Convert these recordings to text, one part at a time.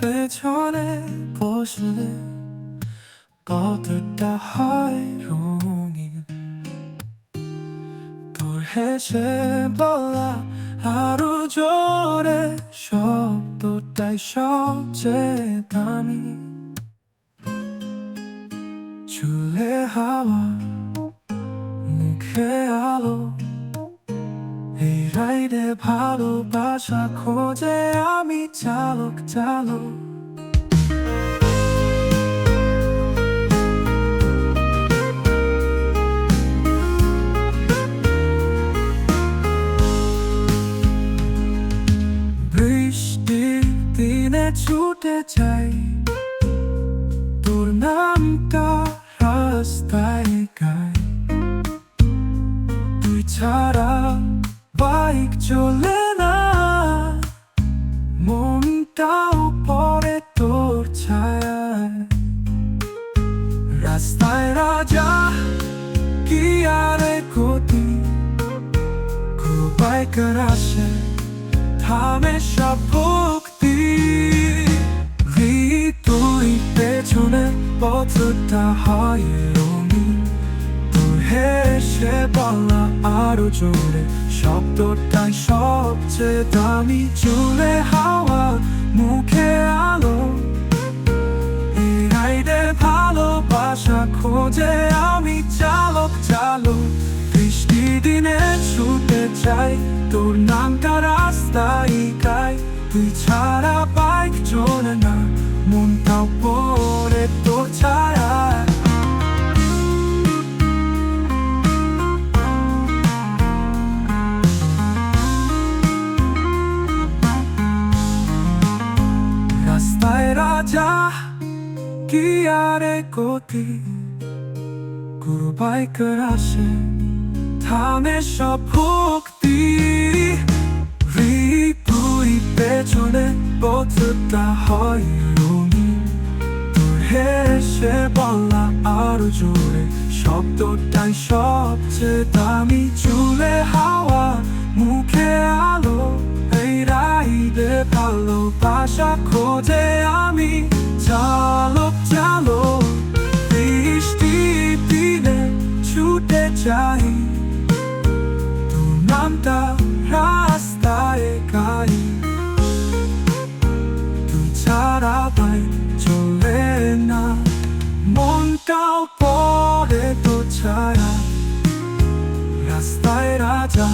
পেছনে বসলে কতটা হয় রঙিন তোর হেসে বলা আরও জোরে শব্দটাই সবচেয়ে দামি চুলে হাওয়া মুখে আলো রাইডে ভালোবাসা খোঁজে আমি চালক চালক। দিনে ছুটে যাই, তোর নামটা রাস্তায় গাই। তুই ছাড়া বাইক চলে না। মনটাও পরে তোর ছায়ায়। রাস্তায় রাজা, কি আর গতি বাইকার আসে থামে সব ভক্তি। তুই পেছনে পথটা হয় হেসে বলা আরও জোরে। শব্দটাই সবচেয়ে দামি, চুলে হাওয়া, মুখে আলো। রাইডে ভালোবাসা খোঁজে আমি চালক চালক। বৃষ্টি দিনে ছুটে চাই তোর নামটা রাস্তায় গাই। তুই রাজা, কি আরে গতি গুরু বাইকার আসে থামে সব ভক্তি। তুই পেছনে পথটা হয় তোর হেসে বলা আরও জোরে, শব্দটাই সবচেয়ে দামি। চুলে হাওয়া, মুখে আলো ভালোবাসা খোঁজে আমি চালক চালক বৃষ্টি দিনে ছুটে যাই। তোর নামটা রাস্তায় গাই। তুই ছাড়া ভাই চলে না। মনটাও পরে তো ছায়া। রাস্তায় রাজা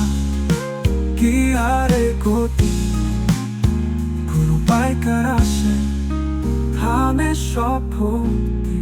কি আরে গতি? কোনো বাইকার আসে থামে সব ভক্তি